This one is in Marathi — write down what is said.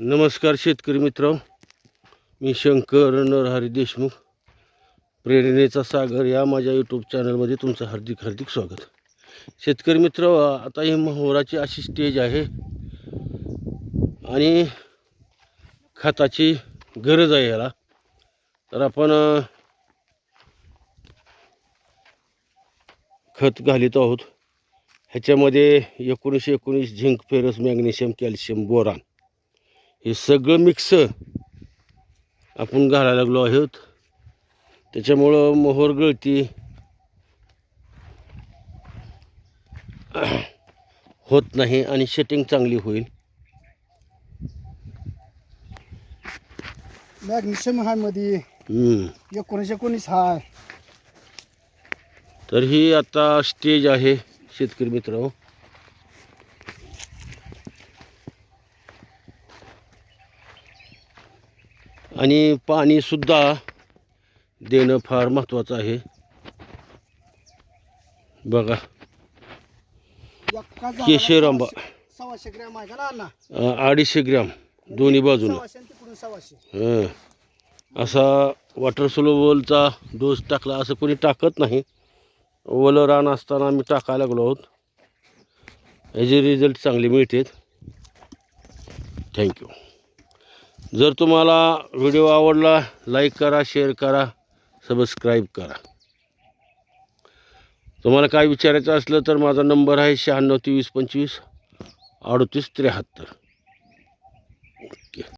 नमस्कार शेतकरी मित्र. मी शंकर नरहरी देशमुख. प्रेरणेचा सागर या माझ्या यूट्यूब चॅनलमध्ये तुमचं हार्दिक हार्दिक स्वागत. शेतकरी मित्र आता ही मोहराची अशी स्टेज आहे. आणि खताची गरज आहे याला. तर आपण खत घालीत आहोत. ह्याच्यामध्ये एकोणीसशे एकोणीस zinc ferrous magnesium calcium boron. हे सगळं मिक्स आपण घालायला लागलो आहोत. त्याच्यामुळं मोहर गळती. होत नाही आणि शेटिंग चांगली होईल. मॅग्नेशियम हायमध्ये. एकोणीस एकोणीस हाय. तर ही आता स्टेज आहे शेतकरी मित्र आणि पाणीसुद्धा देणं फार महत्त्वाचं आहे. बघा. केशर आंबा. सव्वाशे- ग्रॅम आहे का ना अडीचशे ग्रॅम दोन्ही बाजूनं. असा वॉटर सोलोबलचा डोस टाकला असं कोणी टाकत नाही. ओलं रान असताना आम्ही टाकायला लागलो आहोत. याचे रिझल्ट चांगले मिळतात. थँक्यू जर तुम्हाला व्हिडिओ आवडला लाईक करा शेअर करा सबस्क्राईब करा. तुम्हाला काय विचारायचं असलं तर माझा नंबर आहे शहाण्णव तेवीस पंचवीस अडतीस त्र्याहत्तर.